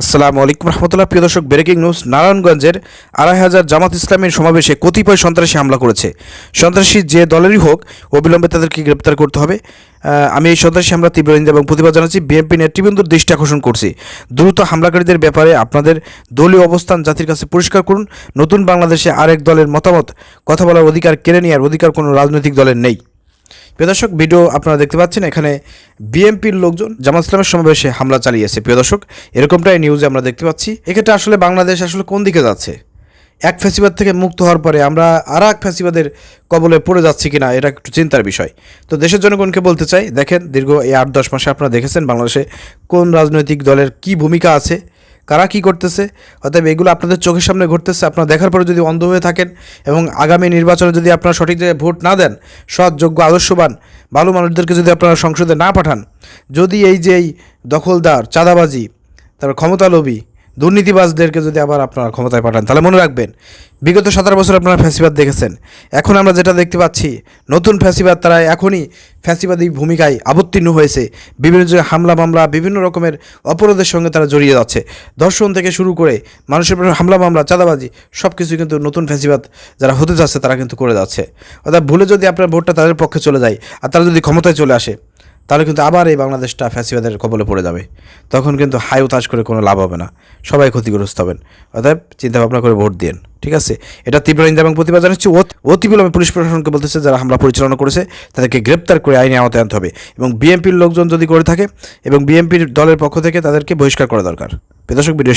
আসসালামু আলাইকুম রহমতুল্লাহ। প্রিয় দর্শক, ব্রেকিং নিউজ নারায়ণগঞ্জের আড়াই হাজার জামাত ইসলামের সমাবেশে কতিপয় সন্ত্রাসী হামলা করেছে। সন্ত্রাসী যে দলেরই হোক, অবিলম্বে তাদেরকে গ্রেপ্তার করতে হবে। আমি এই সন্ত্রাসী হামলা তীব্র নিন্দা এবং প্রতিবাদ জানাচ্ছি। বিএনপি নেতৃবৃন্দর দৃষ্টি আকর্ষণ করছি। দ্রুত হামলাকারীদের ব্যাপারে আপনাদের দলীয় অবস্থান জাতির কাছে পরিষ্কার করুন। নতুন বাংলাদেশে আরেক দলের মতামত, কথা বলার অধিকার কেড়ে নেওয়ার অধিকার কোনো রাজনৈতিক দলের নেই। প্রিয় দর্শক, ভিডিও আপনারা দেখতে পাচ্ছেন, এখানে বিএনপির লোকজন জামাত ইসলামের সমাবেশে হামলা চালিয়েছে। প্রিয় দর্শক, এরকমটাই নিউজে আমরা দেখতে পাচ্ছি। এক্ষেত্রে আসলে বাংলাদেশ আসলে কোন দিকে যাচ্ছে? এক ফ্যাসিবাদ থেকে মুক্ত হওয়ার পরে আমরা আর এক ফ্যাসিবাদের কবলে পড়ে যাচ্ছি কিনা, এটা একটু চিন্তার বিষয়। তো দেশের জনগণকে বলতে চাই, দেখেন দীর্ঘ এই আট দশ মাসে আপনারা দেখেছেন বাংলাদেশে কোন রাজনৈতিক দলের কি ভূমিকা আছে কারা কি করতেছে? অতএব এগুলো আপনাদের চোখের সামনে ঘটতেছে আপনারা দেখার পরে যদি অন্ধ হয়ে থাকেন এবং আগামী নির্বাচনে যদি আপনারা সঠিক জায়গায় ভোট না দেন, সৎ, যোগ্য, আদর্শবান, ভালো মানুষদেরকে যদি আপনারা সংসদে না পাঠান, যদি এই যে এই দখলদার, চাঁদাবাজি, তারপর ক্ষমতালোভী দুর্নীতিবাজদেরকে যদি আবার আপনারা ক্ষমতায় পাঠান, তাহলে মনে রাখবেন, বিগত সতেরো বছর আপনারা ফ্যাসিবাদ দেখেছেন। এখন আমরা যেটা দেখতে পাচ্ছি, নতুন ফ্যাসিবাদ তারা এখনই ফ্যাসিবাদী ভূমিকায় আবতীর্ণ হয়েছে। বিভিন্ন জায়গায় হামলা, মামলা, বিভিন্ন রকমের অপরাধের সঙ্গে তারা জড়িয়ে যাচ্ছে। ধর্ষণ থেকে শুরু করে মানুষের হামলা, মামলা, চাঁদাবাজি সব কিছু কিন্তু নতুন ফ্যাসিবাদ যারা হতে যাচ্ছে, তারা কিন্তু করে যাচ্ছে। অর্থাৎ ভুলে যদি আপনার ভোটটা তাদের পক্ষে চলে যায়, আর তারা যদি ক্ষমতায় চলে আসে তাহলে কিন্তু আবার এই বাংলাদেশটা ফ্যাসিবাদের কবলে পড়ে যাবে। তখন কিন্তু হাই উতাস করে কোনো লাভ হবে না। সবাই ক্ষতিগ্রস্ত হবেন। অতএব চিন্তা ভাবনা করে ভোট দিন ঠিক আছে? এটা তীব্র নিন্দা এবং প্রতিবাদ জানাচ্ছি। অতি- বিলম্বে পুলিশ প্রশাসনকে বলতেছে যারা হামলা পরিচালনা করেছে, তাদেরকে গ্রেপ্তার করে আইনে আওতায় আনতে হবে। এবং বিএনপির লোকজন যদি করে থাকে, এবং বিএনপির দলের পক্ষ থেকে তাদেরকে বহিষ্কার করা দরকার। প্রদর্শক ভিডিও